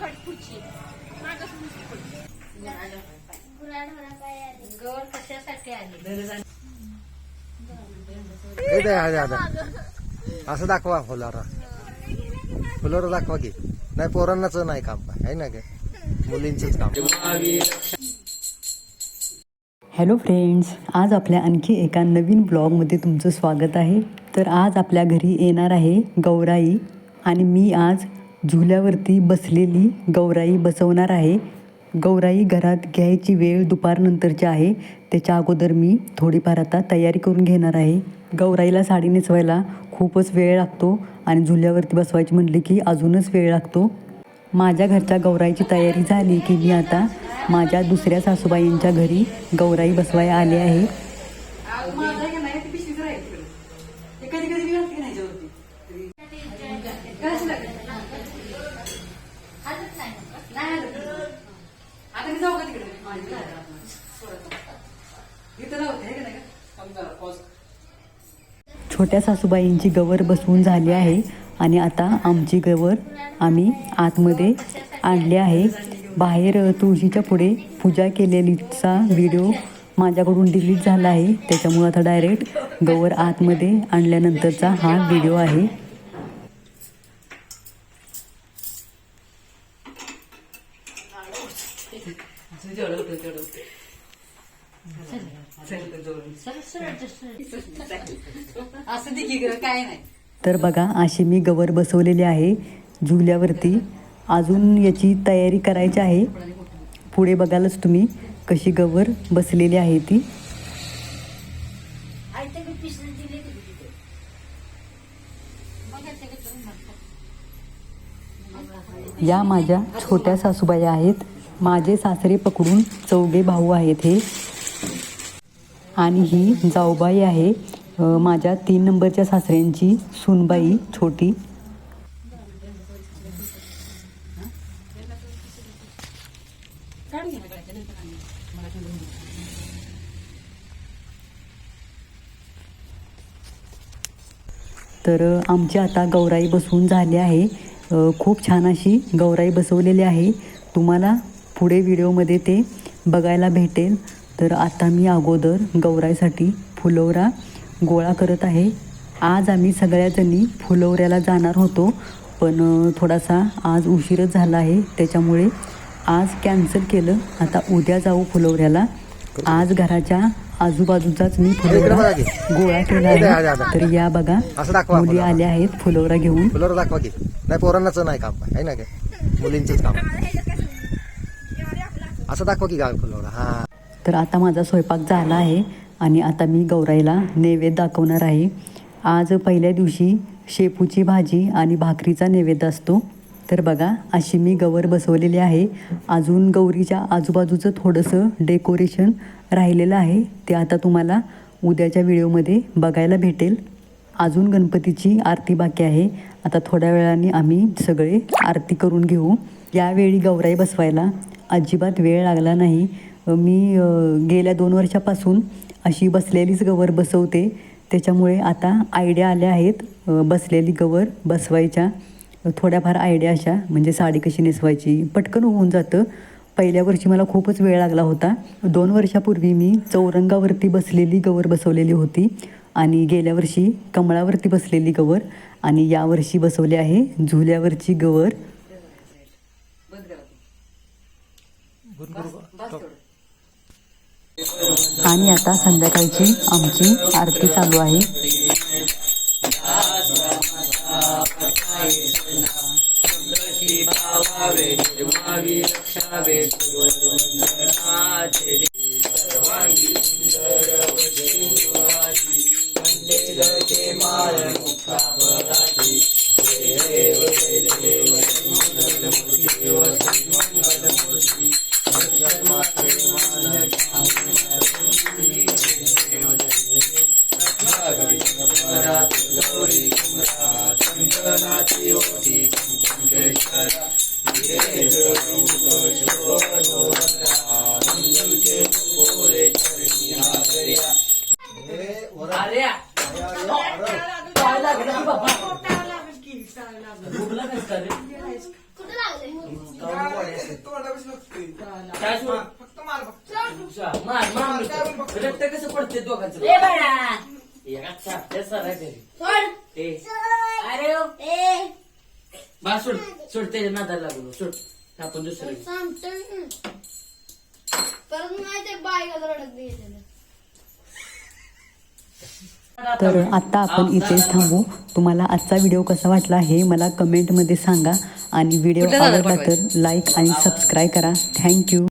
खुर्ची मागच. गौर कशासाठी आली? असं दाखवा फुलारा फुलारा दाखवा की. नाही पोरांनाच नाही काम. काय आहे ना काय मुलींचंच काम. हॅलो फ्रेंड्स आज आपल्या आणखी एका नवीन ब्लॉगमध्ये तुमचं स्वागत आहे. तर आज आपल्या घरी येणार आहे गौराई आणि मी आज झुल्यावरती बसलेली गौराई बसवणार आहे. गौराई घरात घ्यायची वेळ दुपारनंतरची आहे. त्याच्या अगोदर मी थोडीफार आता तयारी करून घेणार आहे. गौराईला साडी नेसवायला खूपच वेळ लागतो आणि झुल्यावरती बसवायची म्हटली की अजूनच वेळ लागतो. माझ्या घरच्या गौराईची तयारी झाली की मी आता माझ्या दुसऱ्या सासूबाईंच्या घरी गौराई बसवाय आले आहे. छोट्या सासूबाईंची गवर बसवून झाली आहे आणि आता आमची गवर आम्ही आतमध्ये आणली आहे. बाहेर तुळशीच्या पुढे पूजा केलेलीचा व्हिडिओ माझ्याकडून डिलीट झाला आहे. त्याच्यामुळं आता डायरेक्ट गवर आतमध्ये आणल्यानंतरचा हा व्हिडिओ आहे. असं काय नाही तर बघा अशी मी गवर बसवलेली आहे झुल्यावरती अजून याची तयारी करायची आहे. पुढे बघालच तुम्ही कशी गवर बसलेली आहे ती. या माझ्या छोट्या सासूबाई आहेत. माझे सासरे पकडून चौघे भाऊ आहेत हे. आणि ही जाऊबाई आहे माझ्या तीन नंबरच्या सासऱ्यांची सुनबाई छोटी. तर आमची आता गौराई बसवून झाली आहे. खूप छान अशी गौराई बसवलेली आहे. तुम्हाला पुढे व्हिडिओमध्ये ते बघायला भेटेल. तर आता मी अगोदर गौराईसाठी फुलवरा गोळा करत आहे. आज आम्ही सगळ्याजणी फुलवऱ्याला जाणार होतो पण थोडासा आज उशीरच झाला आहे. त्याच्यामुळे आज कॅन्सल केलं. आता उद्या जाऊ फुलवऱ्याला आज घराच्या आजूबाजूचाच मी फुलवरा. गोळा केला आहे. तर या बघा मुली. आल्या आहेत फुलवरा घेऊन. फुलारा दाखवा की. नाही पोरांनाच नाही काम काय आहे ना काय? मुलींचंच काम. असं दाखवा की गाळ फुलवडा हा. तर आता माझा स्वयंपाक झाला आहे आणि आता मी गौराईला नैवेद्य दाखवणार आहे. आज पहिल्या दिवशी शेपूची भाजी आणि भाकरीचा नैवेद्य असतो. तर बघा अशी मी गवर बसवलेली आहे. अजून गौरीच्या आजूबाजूचं थोडंसं डेकोरेशन राहिलेलं आहे. ते आता तुम्हाला उद्याच्या व्हिडिओमध्ये बघायला भेटेल. अजून गणपतीची आरती बाकी आहे. आता थोड्या वेळाने आम्ही सगळे आरती करून घेऊ. यावेळी गौराई बसवायला अजिबात वेळ लागला नाही. मी गेल्या दोन वर्षापासून अशी बसलेलीच गवर बसवते. त्याच्यामुळे आता आयडिया आल्या आहेत. बसलेली गवर बसवायच्या. थोड्याफार आयडिया अशा म्हणजे साडी कशी नेसवायची पटकन होऊन जातं. पहिल्या वर्षी मला खूपच वेळ लागला होता. दोन वर्षापूर्वी मी चौरंगावरती बसलेली गवर बसवलेली होती आणि गेल्या वर्षी कमळावरती बसलेली गवर आणि यावर्षी बसवली आहे झुल्यावरची गवर. आणि आता संध्याकाळची आमची आरती चालू आहे. कुठं लागले कावळं गोळ्या असतात. तोंडापाशी लागतोय. काय सोड फक्त मार फक्त. मार मार. रक्त कसं पडते दोघांचं ए बाळा एका चापट्या सरा तरी सोड ए अरे. ए बा सोड सोड त्याच्या नादाला लागलो सोड. आपण दुसरं घेऊ. सांगतोय ना. परत तर आत्ता आपण इथेच थांबू. तुम्हाला आजचा व्हिडिओ कसा वाटला हे मला कमेंटमध्ये सांगा. आणि व्हिडिओ आवडला तर लाईक आणि सबस्क्राईब करा. थँक्यू